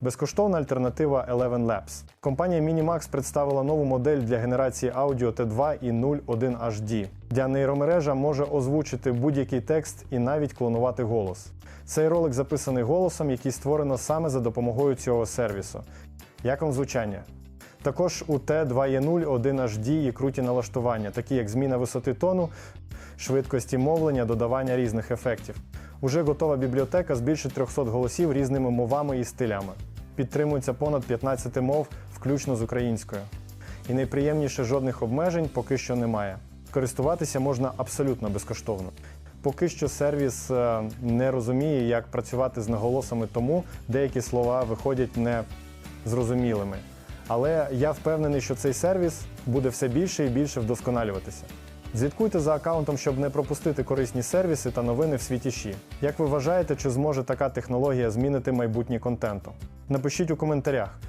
Безкоштовна альтернатива Eleven Labs. Компанія Minimax представила нову модель для генерації аудіо T2 і 01 HD. Для нейромережа може озвучити будь-який текст і навіть клонувати голос. Цей ролик записаний голосом, який створено саме за допомогою цього сервісу. Як вам звучання? Також у T2E0 1 HD є круті налаштування, такі як зміна висоти тону, швидкості мовлення, додавання різних ефектів. Уже готова бібліотека з більше 300 голосів різними мовами і стилями. Підтримується понад 15 мов, включно з українською. І найприємніше жодних обмежень поки що немає. Користуватися можна абсолютно безкоштовно. Поки що сервіс е, не розуміє, як працювати з наголосами, тому деякі слова виходять незрозумілими. Але я впевнений, що цей сервіс буде все більше і більше вдосконалюватися. Слідкуйте за аккаунтом, щоб не пропустити корисні сервіси та новини в світі ШІ. Як ви вважаєте, чи зможе така технологія змінити майбутнє контенту? Напишіть у коментарях.